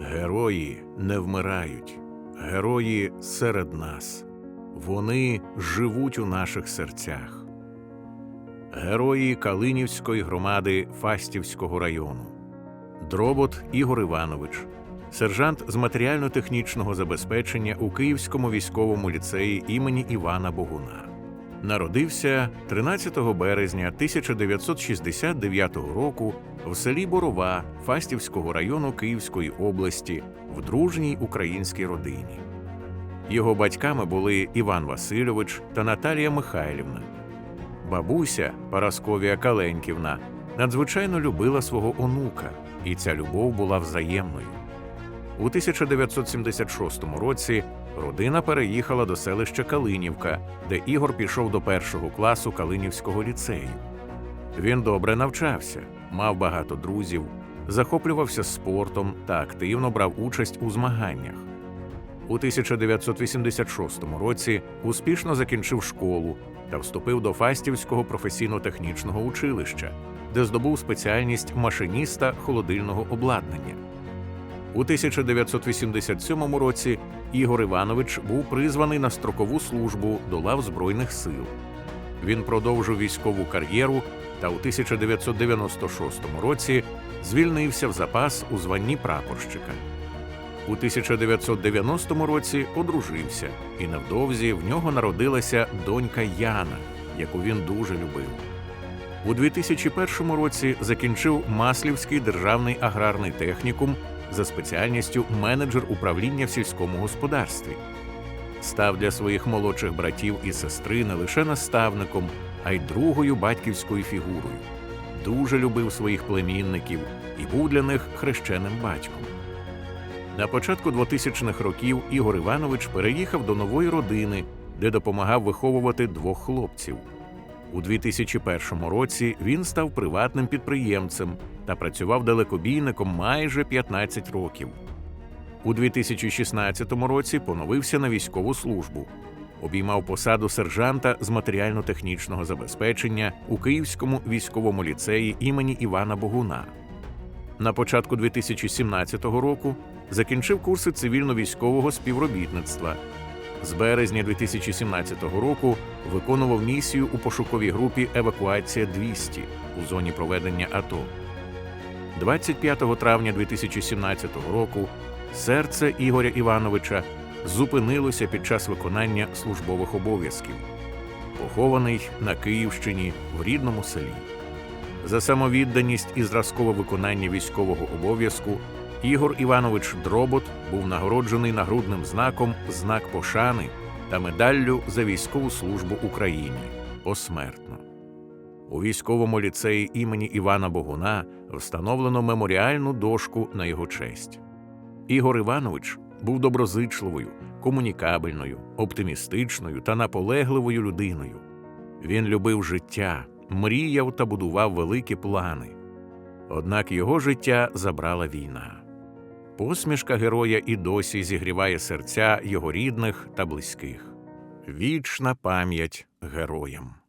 Герої не вмирають, герої серед нас. Вони живуть у наших серцях. Герої Калинівської громади Фастівського району. Дробот Ігор Іванович, сержант з матеріально-технічного забезпечення у Київському військовому ліцеї імені Івана Богуна. Народився 13 березня 1969 року в селі Борова Фастівського району Київської області в дружній українській родині. Його батьками були Іван Васильович та Наталія Михайлівна. Бабуся Парасковія Каленківна надзвичайно любила свого онука, і ця любов була взаємною. У 1976 році родина переїхала до селища Калинівка, де Ігор пішов до першого класу Калинівського ліцею. Він добре навчався, мав багато друзів, захоплювався спортом та активно брав участь у змаганнях. У 1986 році успішно закінчив школу та вступив до Фастівського професійно-технічного училища, де здобув спеціальність машиніста холодильного обладнання. У 1987 році Ігор Іванович був призваний на строкову службу до лав Збройних сил. Він продовжив військову кар'єру та у 1996 році звільнився в запас у званні прапорщика. У 1990 році одружився, і невдовзі в нього народилася донька Яна, яку він дуже любив. У 2001 році закінчив Маслівський державний аграрний технікум за спеціальністю менеджер управління в сільському господарстві. Став для своїх молодших братів і сестри не лише наставником, а й другою батьківською фігурою. Дуже любив своїх племінників і був для них хрещеним батьком. На початку 2000-х років Ігор Іванович переїхав до нової родини, де допомагав виховувати двох хлопців. У 2001 році він став приватним підприємцем та працював далекобійником майже 15 років. У 2016 році поновився на військову службу. Обіймав посаду сержанта з матеріально-технічного забезпечення у Київському військовому ліцеї імені Івана Богуна. На початку 2017 року закінчив курси цивільно-військового співробітництва. З березня 2017 року виконував місію у пошуковій групі Евакуація 200 у зоні проведення АТО. 25 травня 2017 року серце Ігоря Івановича зупинилося під час виконання службових обов'язків, похований на Київщині в рідному селі. За самовідданість і зразкове виконання військового обов'язку Ігор Іванович Дробот був нагороджений нагрудним знаком знак пошани та медаллю за військову службу Україні посмертно. У військовому ліцеї імені Івана Богуна встановлено меморіальну дошку на його честь. Ігор Іванович був доброзичливою, комунікабельною, оптимістичною та наполегливою людиною. Він любив життя, мріяв та будував великі плани. Однак його життя забрала війна. Посмішка героя і досі зігріває серця його рідних та близьких. Вічна пам'ять героям.